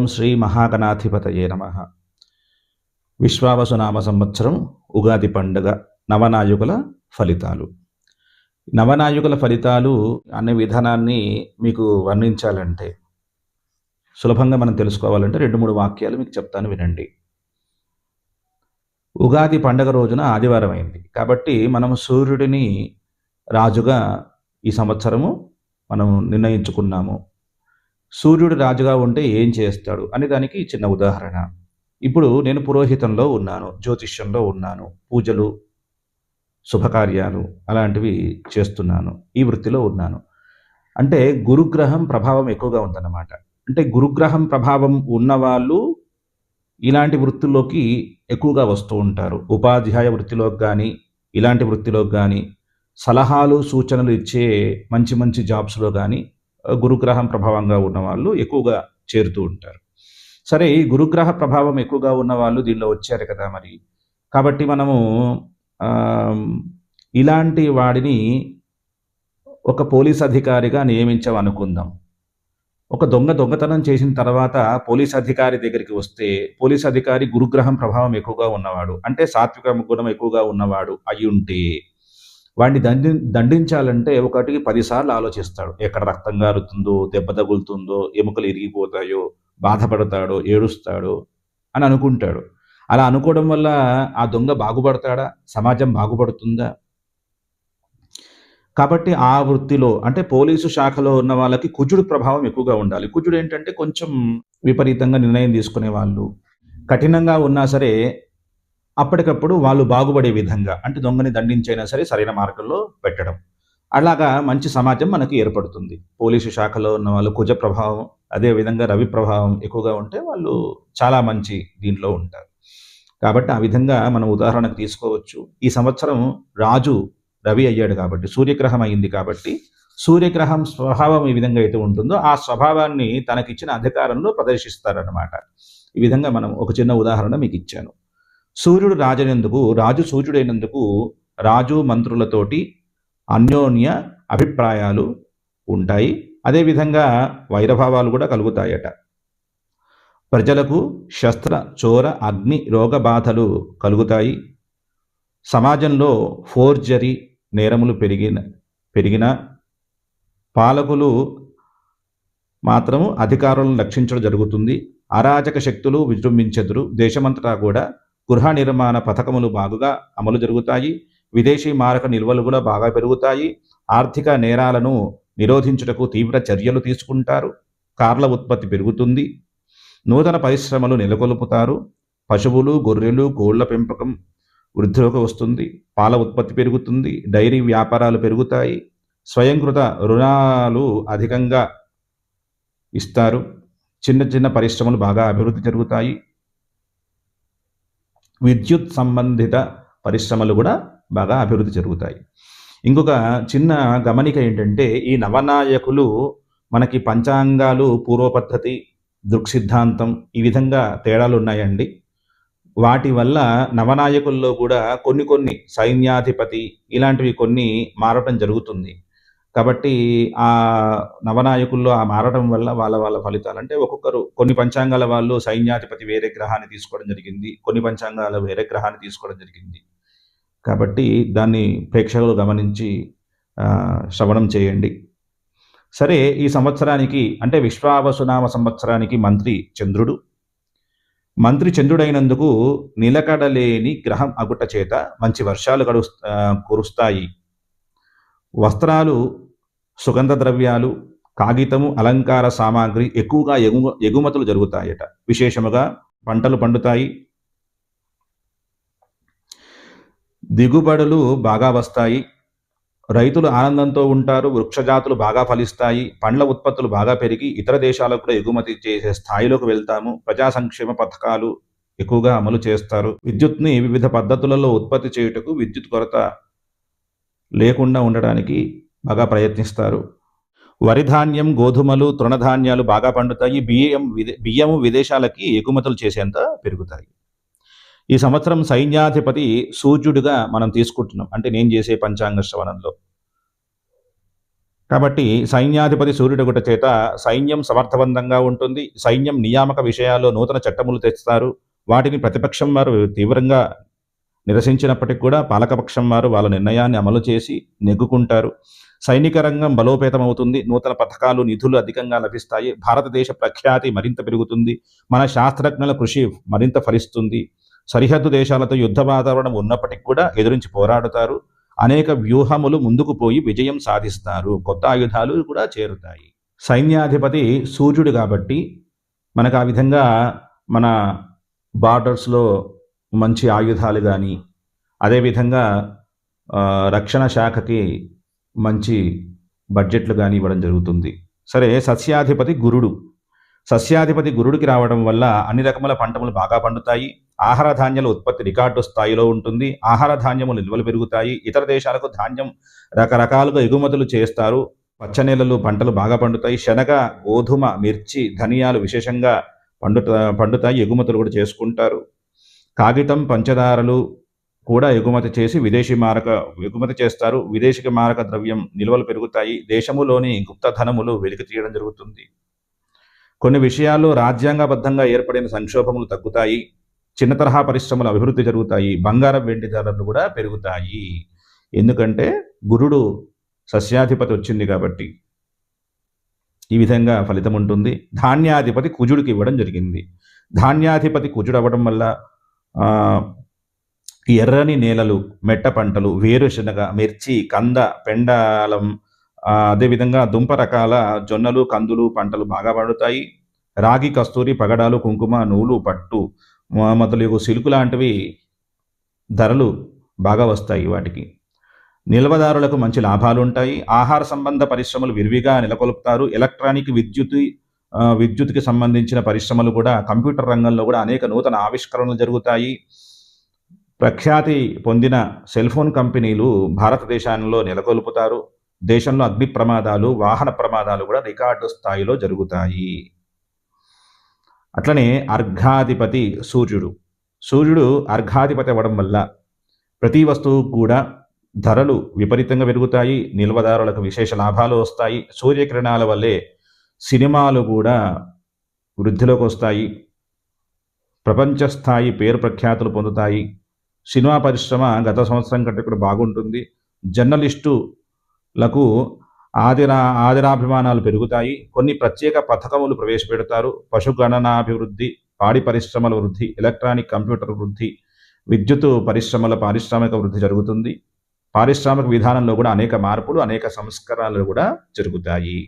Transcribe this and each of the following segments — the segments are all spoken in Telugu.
ఓం శ్రీ మహాగణాధిపతయే నమ. విశ్వావసునామ సంవత్సరం ఉగాది పండుగ నవనాయుగుల ఫలితాలు. నవనాయుకుల ఫలితాలు అనే విధానాన్ని మీకు వర్ణించాలంటే సులభంగా మనం తెలుసుకోవాలంటే రెండు మూడు వాక్యాలు మీకు చెప్తాను వినండి. ఉగాది పండగ రోజున ఆదివారం అయింది. కాబట్టి మనం సూర్యుడిని రాజుగా ఈ సంవత్సరము మనం నిర్ణయించుకున్నాము. సూర్యుడు రాజుగా ఉంటే ఏం చేస్తాడు? అనే దానికి చిన్న ఉదాహరణ. ఇప్పుడు నేను పురోహితంలో ఉన్నాను జ్యోతిష్యంలో ఉన్నాను పూజలు శుభకార్యాలు అలాంటివి చేస్తున్నాను ఈ వృత్తిలో ఉన్నాను. అంటే గురుగ్రహం ప్రభావం ఎక్కువగా ఉందన్నమాట. అంటే గురుగ్రహం ప్రభావం ఉన్నవాళ్ళు ఇలాంటి వృత్తుల్లోకి ఎక్కువగా వస్తూ ఉంటారు. ఉపాధ్యాయ వృత్తిలోకి కానీ ఇలాంటి వృత్తిలోకి కానీ సలహాలు సూచనలు ఇచ్చే మంచి మంచి జాబ్స్లో కానీ గురుగ్రహం ప్రభావంగా ఉన్నవాళ్ళు ఎక్కువగా చేరుతూ ఉంటారు. సరే ఈ గురుగ్రహ ప్రభావం ఎక్కువగా ఉన్న వాళ్ళు దీనిలో వచ్చారు కదా మరి. కాబట్టి మనము ఇలాంటి వాడిని ఒక పోలీస్ అధికారిగా నియమించమనుకుందాం. ఒక దొంగ దొంగతనం చేసిన తర్వాత పోలీస్ అధికారి దగ్గరికి వస్తే పోలీస్ అధికారి గురుగ్రహం ప్రభావం ఎక్కువగా ఉన్నవాడు అంటే సాత్విక గుణం ఎక్కువగా ఉన్నవాడు అయి ఉంటే వాడిని దండి దండించాలంటే ఒకటికి పదిసార్లు ఆలోచిస్తాడు. ఎక్కడ రక్తం గారుతుందో దెబ్బ తగులుతుందో ఎముకలు ఇరిగిపోతాయో బాధపడతాడో ఏడుస్తాడో అని అనుకుంటాడు. అలా అనుకోవడం వల్ల ఆ దొంగ బాగుపడతాడా? సమాజం బాగుపడుతుందా? కాబట్టి ఆ వృత్తిలో అంటే పోలీసు శాఖలో ఉన్న వాళ్ళకి కుజుడు ప్రభావం ఎక్కువగా ఉండాలి. కుజుడు ఏంటంటే కొంచెం విపరీతంగా నిర్ణయం తీసుకునే వాళ్ళు కఠినంగా ఉన్నా సరే అప్పటికప్పుడు వాళ్ళు బాగుపడే విధంగా అంటే దొంగని దండించైనా సరే సరైన మార్గంలో పెట్టడం. అలాగా మంచి సమాజం మనకి ఏర్పడుతుంది. పోలీసు శాఖలో ఉన్న వాళ్ళు కుజ ప్రభావం అదే విధంగా రవి ప్రభావం ఎక్కువగా ఉంటే వాళ్ళు చాలా మంచి దీంట్లో ఉంటారు. కాబట్టి ఆ విధంగా మనం ఉదాహరణకు తీసుకోవచ్చు. ఈ సంవత్సరం రాజు రవి అయ్యాడు కాబట్టి సూర్యగ్రహం అయింది కాబట్టి సూర్యగ్రహం స్వభావం ఈ విధంగా అయితే ఉంటుందో ఆ స్వభావాన్ని తనకిచ్చిన అధికారంలో ప్రదర్శిస్తారన్నమాట. ఈ విధంగా మనం ఒక చిన్న ఉదాహరణ మీకు ఇచ్చాను. సూర్యుడు రాజనేందుకు రాజు సూర్యుడైనందుకు రాజు మంత్రులతోటి అన్యోన్య అభిప్రాయాలు ఉంటాయి. అదేవిధంగా వైరభావాలు కూడా కలుగుతాయట. ప్రజలకు శస్త్ర చోర అగ్ని రోగ బాధలు కలుగుతాయి. సమాజంలో ఫోర్జరీ నేరములు పెరిగిన పెరిగిన పాలకులు మాత్రము అధికారులను రక్షించడం జరుగుతుంది. అరాజక శక్తులు విజృంభించెదురు. దేశమంతటా కూడా గృహ నిర్మాణ పథకములు బాగుగా అమలు జరుగుతాయి. విదేశీ మారక నిల్వలు కూడా బాగా పెరుగుతాయి. ఆర్థిక నేరాలను నిరోధించుటకు తీవ్ర చర్యలు తీసుకుంటారు. కార్ల ఉత్పత్తి పెరుగుతుంది. నూతన పరిశ్రమలు నెలకొల్పుతారు. పశువులు గొర్రెలు కోళ్ళ పెంపకం వృద్ధిలోకి వస్తుంది. పాల ఉత్పత్తి పెరుగుతుంది. డైరీ వ్యాపారాలు పెరుగుతాయి. స్వయంకృత రుణాలు అధికంగా ఇస్తారు. చిన్న చిన్న పరిశ్రమలు బాగా అభివృద్ధి జరుగుతాయి. విద్యుత్ సంబంధిత పరిశ్రమలు కూడా బాగా అభివృద్ధి జరుగుతాయి. ఇంకొక చిన్న గమనిక ఏంటంటే ఈ నవనాయకులు మనకి పంచాంగాలు పూర్వ పద్ధతి దృక్సిద్ధాంతం ఈ విధంగా తేడాలు ఉన్నాయండి. వాటి వల్ల నవనాయకుల్లో కూడా కొన్ని కొన్ని సైన్యాధిపతి ఇలాంటివి కొన్ని మారటం జరుగుతుంది. కాబట్టి ఆ నవనాయకుల్లో ఆ మారడం వల్ల వాళ్ళ వాళ్ళ ఫలితాలు అంటే ఒక్కొక్కరు కొన్ని పంచాంగాల వాళ్ళు సైన్యాధిపతి వేరే గ్రహాన్ని తీసుకోవడం జరిగింది కొన్ని పంచాంగాల వేరే గ్రహాన్ని తీసుకోవడం జరిగింది. కాబట్టి దాన్ని ప్రేక్షకులు గమనించి శ్రవణం చేయండి. సరే ఈ సంవత్సరానికి అంటే విశ్వావసునామ సంవత్సరానికి మంత్రి చంద్రుడు. మంత్రి చంద్రుడైనందుకు నిలకడలేని గ్రహం అగుట చేత మంచి వర్షాలు గడు కురుస్తాయి. వస్త్రాలు సుగంధ ద్రవ్యాలు కాగితము అలంకార సామాగ్రి ఎక్కువగా ఎగు ఎగుమతులు జరుగుతాయట. విశేషముగా పంటలు పండుతాయి. దిగుబడులు బాగా వస్తాయి. రైతులు ఆనందంతో ఉంటారు వృక్షజాతులు బాగా ఫలిస్తాయి పండ్ల ఉత్పత్తులు బాగా పెరిగి ఇతర దేశాలకు కూడా ఎగుమతి చేసే స్థాయిలోకి వెళ్తాము. ప్రజా సంక్షేమ పథకాలు ఎక్కువగా అమలు చేస్తారు. విద్యుత్ని వివిధ పద్ధతులలో ఉత్పత్తి చేయుటకు విద్యుత్ కొరత లేకుండా ఉండడానికి బాగా ప్రయత్నిస్తారు. వరి ధాన్యం గోధుమలు తృణధాన్యాలు బాగా పండుతాయి. బియ్యం విదే బియ్యము విదేశాలకి ఎగుమతులు చేసేంత పెరుగుతాయి. ఈ సంవత్సరం సైన్యాధిపతి సూర్యుడిగా మనం తీసుకుంటున్నాం. అంటే నేను చేసే పంచాంగ శ్రవణంలో. కాబట్టి సైన్యాధిపతి సూర్యుడు ఒకటి చేత సైన్యం సమర్థవంతంగా ఉంటుంది. సైన్యం నియామక విషయాల్లో నూతన చట్టములు తెస్తారు. వాటిని ప్రతిపక్షం వారు తీవ్రంగా నిరసించినప్పటికి కూడా పాలకపక్షం వారు వాళ్ళ నిర్ణయాన్ని అమలు చేసి నెగ్గుకుంటారు. సైనిక రంగం బలోపేతమవుతుంది. నూతన పథకాలు నిధులు అధికంగా లభిస్తాయి. భారతదేశ ప్రఖ్యాతి మరింత పెరుగుతుంది. మన శాస్త్రజ్ఞుల కృషి మరింత ఫలిస్తుంది. సరిహద్దు దేశాలతో యుద్ధ వాతావరణం ఉన్నప్పటికీ కూడా ఎదురించి పోరాడుతారు. అనేక వ్యూహములు ముందుకు పోయి విజయం సాధిస్తారు. కొత్త ఆయుధాలు కూడా చేరుతాయి. సైన్యాధిపతి సూర్యుడు కాబట్టి మనకు ఆ విధంగా మన బార్డర్స్లో మంచి ఆయుధాలు కానీ అదేవిధంగా రక్షణ శాఖకి మంచి బడ్జెట్లు కానీ ఇవ్వడం జరుగుతుంది. సరే సస్యాధిపతి గురుడు. సస్యాధిపతి గురుడికి రావడం వల్ల అన్ని రకముల పంటలు బాగా పండుతాయి. ఆహార ధాన్యాల ఉత్పత్తి రికార్డు స్థాయిలో ఉంటుంది. ఆహార ధాన్యములు నిల్వలు పెరుగుతాయి. ఇతర దేశాలకు ధాన్యం రకరకాలుగా ఎగుమతులు చేస్తారు. పచ్చ నేలలు పంటలు బాగా పండుతాయి. శనగ గోధుమ మిర్చి ధనియాలు విశేషంగా పండుత పండుతాయి. ఎగుమతులు కూడా చేసుకుంటారు. కాగితం పంచదారలు కూడా ఎగుమతి చేసి విదేశీ మారక ఎగుమతి చేస్తారు. విదేశీ మారక ద్రవ్యం నిల్వలు పెరుగుతాయి. దేశములోని గుప్త ధనములు వెలికి తీయడం జరుగుతుంది. కొన్ని విషయాల్లో రాజ్యాంగబద్ధంగా ఏర్పడిన సంక్షోభములు తగ్గుతాయి. చిన్న తరహా పరిశ్రమలు అభివృద్ధి జరుగుతాయి. బంగారం వెండి ధరలు కూడా పెరుగుతాయి. ఎందుకంటే గురుడు సస్యాధిపతి వచ్చింది కాబట్టి ఈ విధంగా ఫలితం ఉంటుంది. ధాన్యాధిపతి కుజుడికి ఇవ్వడం జరిగింది. ధాన్యాధిపతి కుజుడు అవ్వడం వల్ల ఎర్రని నేలలు మెట్ట పంటలు వేరుశనగ మిర్చి కంద పెండాలం అదేవిధంగా దుంప రకాల జొన్నలు కందులు పంటలు బాగా పండుతాయి. రాగి కస్తూరి పగడాలు కుంకుమ నూలు పట్టు మొదలగు సిల్కు లాంటివి ధరలు బాగా వస్తాయి వాటికి. నిల్వదారులకు మంచి లాభాలు ఉంటాయి ఆహార సంబంధ పరిశ్రమలు విరివిగా నెలకొల్పుతారు. ఎలక్ట్రానిక్ విద్యుత్ విద్యుత్కి సంబంధించిన పరిశ్రమలు కూడా కంప్యూటర్ రంగంలో కూడా అనేక నూతన ఆవిష్కరణలు జరుగుతాయి. ప్రఖ్యాతి పొందిన సెల్ ఫోన్ కంపెనీలు భారతదేశంలో నెలకొల్పుతారు. దేశంలో అగ్ని ప్రమాదాలు వాహన ప్రమాదాలు కూడా రికార్డు స్థాయిలో జరుగుతాయి. అట్లనే అర్ఘాధిపతి సూర్యుడు. సూర్యుడు అర్ఘాధిపతి అవ్వడం వల్ల ప్రతి వస్తువు కూడా ధరలు విపరీతంగా పెరుగుతాయి. నిల్వదారులకు విశేష లాభాలు వస్తాయి. సూర్యకిరణాల వల్లే సినిమాలు కూడా వృద్ధిలోకి వస్తాయి ప్రపంచ స్థాయి పేరు ప్రఖ్యాతులు పొందుతాయి. సినిమా పరిశ్రమ గత సంవత్సరం కంటే కూడా బాగుంటుంది. జర్నలిస్టులకు ఆదిరా ఆదిరాభిమానాలు పెరుగుతాయి. కొన్ని ప్రత్యేక పథకములు ప్రవేశపెడతారు. పశుగణనాభివృద్ధి పాడి పరిశ్రమల వృద్ధి ఎలక్ట్రానిక్ కంప్యూటర్ వృద్ధి విద్యుత్ పరిశ్రమల పారిశ్రామిక వృద్ధి జరుగుతుంది. పారిశ్రామిక విధానంలో కూడా అనేక మార్పులు అనేక సంస్కరణలు కూడా జరుగుతాయి.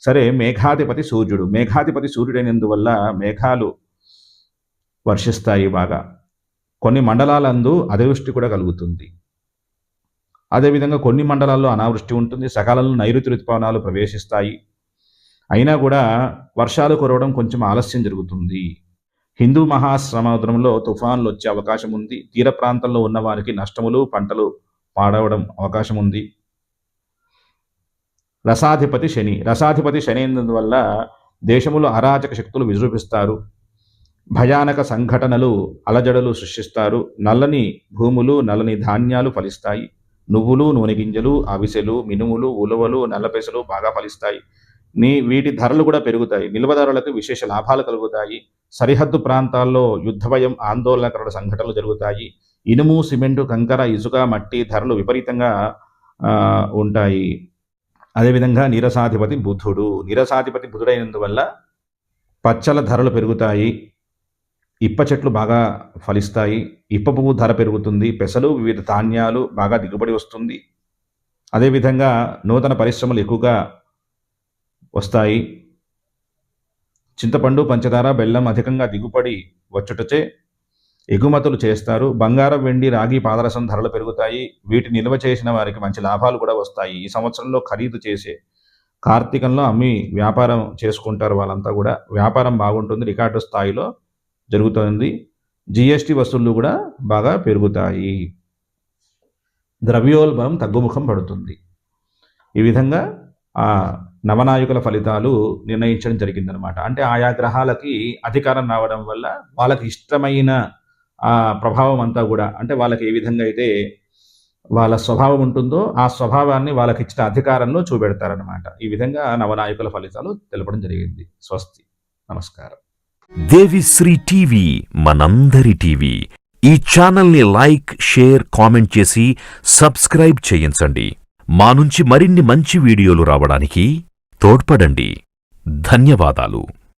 సరే మేఘాధిపతి సూర్యుడు. మేఘాధిపతి సూర్యుడైనందువల్ల మేఘాలు వర్షిస్తాయి బాగా. కొన్ని మండలాలందు అతివృష్టి కూడా కలుగుతుంది. అదేవిధంగా కొన్ని మండలాల్లో అనావృష్టి ఉంటుంది. సకాలంలో నైరుతి ఋతుపవనాలు ప్రవేశిస్తాయి. అయినా కూడా వర్షాలు కురవడం కొంచెం ఆలస్యం జరుగుతుంది. హిందూ మహాసముద్రంలో తుఫాన్లు వచ్చే అవకాశం ఉంది. తీర ప్రాంతంలో ఉన్న వారికి నష్టములు పంటలు పాడవడం అవకాశం ఉంది. రసాధిపతి శని. రసాధిపతి శని వల్ల దేశములో అరాచక శక్తులు విజృంభిస్తారు భయానక సంఘటనలు అలజడలు సృష్టిస్తారు. నల్లని భూములు నల్లని ధాన్యాలు ఫలిస్తాయి. నువ్వులు నూనె గింజలు అవిసెలు మినుములు ఉలవలు నల్లపెసలు బాగా ఫలిస్తాయి. నీ వీటి ధరలు కూడా పెరుగుతాయి. నిల్వదారులకు విశేష లాభాలు కలుగుతాయి. సరిహద్దు ప్రాంతాల్లో యుద్ధ భయం ఆందోళనకరణ సంఘటనలు జరుగుతాయి. ఇనుము సిమెంటు కంకర ఇసుక మట్టి ధరలు విపరీతంగా ఉంటాయి. అదేవిధంగా నీరసాధిపతి బుధుడు. నీరసాధిపతి బుధుడైనందువల్ల పచ్చల ధరలు పెరుగుతాయి. ఇప్ప చెట్లు బాగా ఫలిస్తాయి. ఇప్ప పువ్వు ధర పెరుగుతుంది. పెసలు వివిధ ధాన్యాలు బాగా దిగుబడి వస్తుంది. అదేవిధంగా నూతన పరిశ్రమలు ఎక్కువగా వస్తాయి. చింతపండు పంచదార బెల్లం అధికంగా దిగుబడి వచ్చుటచే ఎగుమతులు చేస్తారు. బంగారం వెండి రాగి పాదరసం ధరలు పెరుగుతాయి. వీటి నిల్వ చేసిన వారికి మంచి లాభాలు కూడా వస్తాయి. ఈ సంవత్సరంలో ఖరీదు చేసే కార్తీకంలో అమ్మి వ్యాపారం చేసుకుంటారు వాళ్ళంతా కూడా. వ్యాపారం బాగుంటుంది. రికార్డు స్థాయిలో జరుగుతుంది. జిఎస్టి వసూళ్ళు కూడా బాగా పెరుగుతాయి. ద్రవ్యోల్బణం తగ్గుముఖం పడుతుంది. ఈ విధంగా ఆ నవనాయకుల ఫలితాలు నిర్ణయించడం జరిగిందనమాట అంటే ఆయా గ్రహాలకి అధికారం రావడం వల్ల వాళ్ళకి ఇష్టమైన ఆ ప్రభావం అంతా కూడా అంటే వాళ్ళకి ఏ విధంగా అయితే వాళ్ళ స్వభావం ఉంటుందో ఆ స్వభావాన్ని వాళ్ళకి ఇచ్చిన అధికారంలో చూపెడతారనమాట ఈ విధంగా నవనాయకుల ఫలితాలు తెలపడం జరిగింది. స్వస్తి. నమస్కారం. దేవిశ్రీ టీవీ మనందరి టీవీ. ఈ ఛానల్ని లైక్ షేర్ కామెంట్ చేసి సబ్స్క్రైబ్ చేయించండి. మా నుంచి మరిన్ని మంచి వీడియోలు రావడానికి తోడ్పడండి. ధన్యవాదాలు.